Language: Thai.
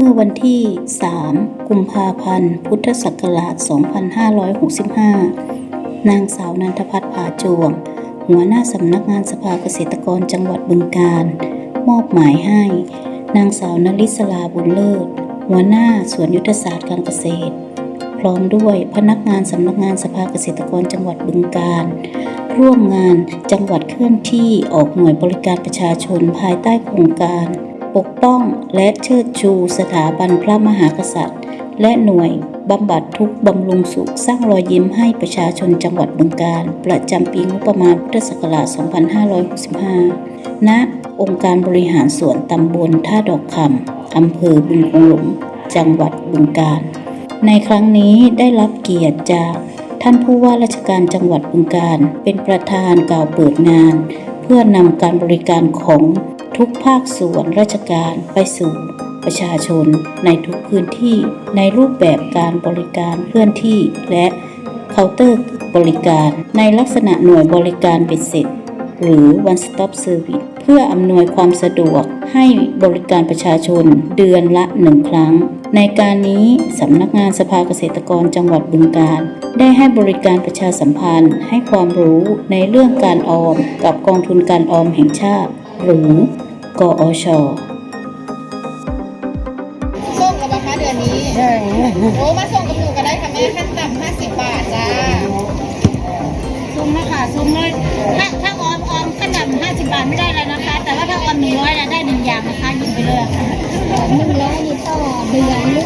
มื่อวันที่ 3 กุมภาพันธ์ พุทธศักราช 2565 นางสาวนันทพัฒน์ผาจวง หัวหน้าสำนักงานสภาเกษตรกรจังหวัดบึงกาฬมอบหมายให้ นางสาวนลิศลาบุญเลิศ หัวหน้าสวนยุทธศาสตร์การเกษตร พร้อมด้วยพนักงานสำนักงานสภาเกษตรกรจังหวัดบึงกาฬร่วมงานจังหวัดเคลื่อนที่ออกหน่วยบริการประชาชนภายใต้โครงการ ปกป้องและเชิดชูสถาบันพระมหากษัตริย์ และหน่วยบำบัดทุกบำรุงสุขสร้างรอยยิ้มให้ประชาชนจังหวัดบึงกาฬประจำปีงบประมาณพุทธศักราช 2565 ณ องค์การบริหารส่วนตำบลท่าดอกคำอำเภอบึงโขงหลงจังหวัดบึงกาฬในครั้งนี้ได้รับเกียรติจากท่านผู้ว่าราชการจังหวัดบึงกาฬเป็นประธานกล่าวเปิดงาน เพื่อนำการบริการของ ทุกภาคส่วนราชการไปสู่ประชาชนในทุกพื้นที่ในรูปแบบการบริการเคลื่อนที่ และเคาน์เตอร์บริการในลักษณะหน่วยบริการเบ็ดเสร็จ หรือ one stop service เพื่ออำนวยความสะดวกให้บริการประชาชนเดือนละหนึ่งครั้ง ในการนี้สำนักงานสภาเกษตรกรจังหวัดบึงกาฬได้ให้บริการประชาสัมพันธ์ให้ความรู้ในเรื่องการออมกับกองทุนการออมแห่งชาติ หรือ กอชส่งกับราคาเดือนนี้ ใช่โอ้มาส่งกับหนูก็ได้ค่ะแม่ขั้นต่ำห้าสิบบาทจ้าซุ้มนะคะซุ้มเลยถ้าถ้าออมออมขั้นต่ำห้าสิบบาทไม่ได้แล้วนะคะ แต่ว่าถ้าออมหนึ่งร้อยได้หนึ่งอย่างนะคะหยิบไปเลยค่ะหนึ่งร้อยนี่ต่อเดือนหรือต่อมา